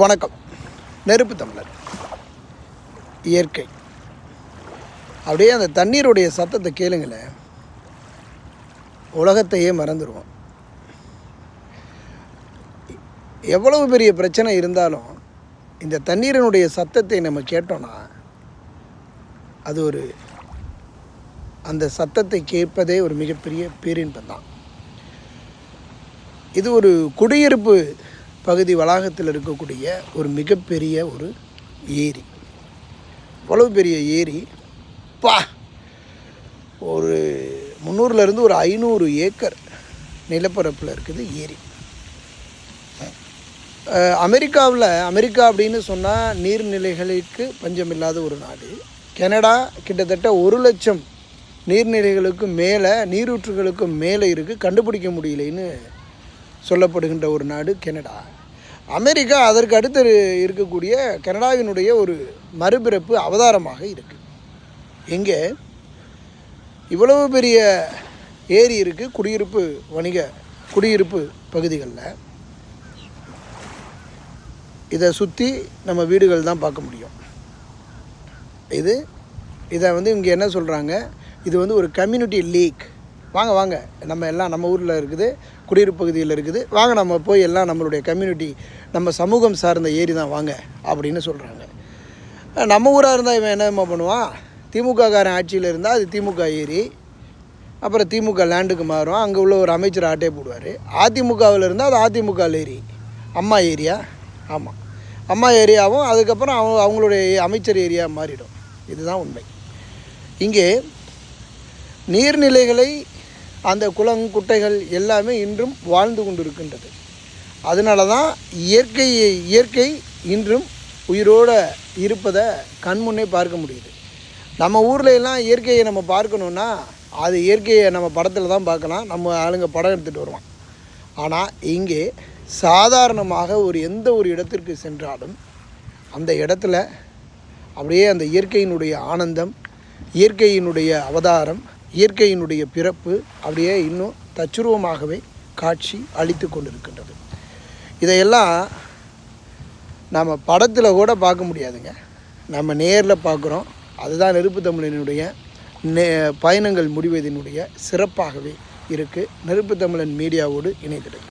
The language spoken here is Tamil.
வணக்கம். நெருப்பு தமிழர். இயற்கை. அப்படியே அந்த தண்ணீருடைய சத்தத்தை கேளுங்களேன் உலகத்தையே மறந்துடுவோம் எவ்வளவு பெரிய பிரச்சனை இருந்தாலும் இந்த தண்ணீரினுடைய சத்தத்தை நம்ம கேட்டோன்னா அது ஒரு அந்த சத்தத்தை கேட்பதே ஒரு மிகப்பெரிய பேரின்பம் தான். இது ஒரு குடியிருப்பு பகுதி வளாகத்தில் இருக்கக்கூடிய ஒரு மிகப்பெரிய ஒரு ஏரி. அவ்வளவு பெரிய ஏரி பா! ஒரு முந்நூறுலேருந்து ஒரு ஐநூறு ஏக்கர் நிலப்பரப்பில் இருக்குது ஏரி. அமெரிக்காவில் அமெரிக்கா அப்படின்னு சொன்னால் நீர்நிலைகளுக்கு பஞ்சமில்லாத ஒரு நாடு. கனடா கிட்டத்தட்ட ஒரு லட்சம் நீர்நிலைகளுக்கு மேலே நீரூற்றுகளுக்கு மேலே இருக்குது கண்டுபிடிக்க முடியலைன்னு சொல்லப்படுகின்ற ஒரு நாடு கனடா. அமெரிக்கா அதற்கு அடுத்து இருக்கக்கூடிய கனடாவினுடைய ஒரு மறுபிறப்பு அவதாரமாக இருக்குது எங்கே? இவ்வளவு பெரிய ஏரி இருக்குது குடியிருப்பு வணிக குடியிருப்பு பகுதிகளில். இதை சுற்றி நம்ம வீடுகள் தான் பார்க்க முடியும். இது இதை வந்து இங்கே என்ன சொல்கிறாங்க இது வந்து ஒரு கம்யூனிட்டி லீக் வாங்க வாங்க. நம்ம எல்லாம் நம்ம ஊரில் இருக்குது குடியிருப்பு பகுதியில் இருக்குது. வாங்க நம்ம போய் எல்லாம் நம்மளுடைய கம்யூனிட்டி நம்ம சமூகம் சார்ந்த ஏரி தான் வாங்க அப்படின்னு சொல்கிறாங்க நம்ம ஊராக இருந்தால் இவன் என்னம்மா பண்ணுவான்? திமுககாரன் ஆட்சியில் இருந்தால் அது திமுக ஏரி அப்புறம் திமுக லேண்டுக்கு மாறும். அங்கே உள்ள ஒரு அமைச்சர் ஆட்டே போடுவார். அதிமுகவில் இருந்தால் அது அதிமுக ஏரி. அம்மா ஏரியா? ஆமாம் அம்மா ஏரியாவும் அதுக்கப்புறம் அவங்க அவங்களுடைய அமைச்சர் ஏரியா மாறிடும். இதுதான் உண்மை. இங்கே நீர்நிலைகளை அந்த குளங் குட்டைகள் எல்லாமே இன்றும் வாழ்ந்து கொண்டிருக்கின்றது. அதனால தான் இயற்கையை இயற்கை இன்றும் உயிரோடு இருப்பதை கண்முன்னே பார்க்க முடியுது. நம்ம ஊரில் எல்லாம் இயற்கையை நம்ம பார்க்கணுன்னா அது இயற்கையை நம்ம படத்தில் தான் பார்க்கலாம். நம்ம ஆளுங்க படம் எடுத்துகிட்டு வருவான். ஆனால் இங்கே சாதாரணமாக ஒரு எந்த ஒரு இடத்திற்கு சென்றாலும் அந்த இடத்துல அப்படியே அந்த இயற்கையினுடைய ஆனந்தம் இயற்கையினுடைய அவதாரம் இயற்கையினுடைய பிறப்பு அப்படியே இன்னும் தச்சுருவமாகவே காட்சி அளித்து கொண்டிருக்கின்றது. இதையெல்லாம் நம்ம படத்தில் கூட பார்க்க முடியாதுங்க. நம்ம நேரில் பார்க்குறோம். அதுதான் நெருப்பு தமிழனுடைய நே பயணங்கள் முடிவதனுடைய சிறப்பாகவே இருக்குது நெருப்பு தமிழன் மீடியாவோடு இணைந்திருக்கு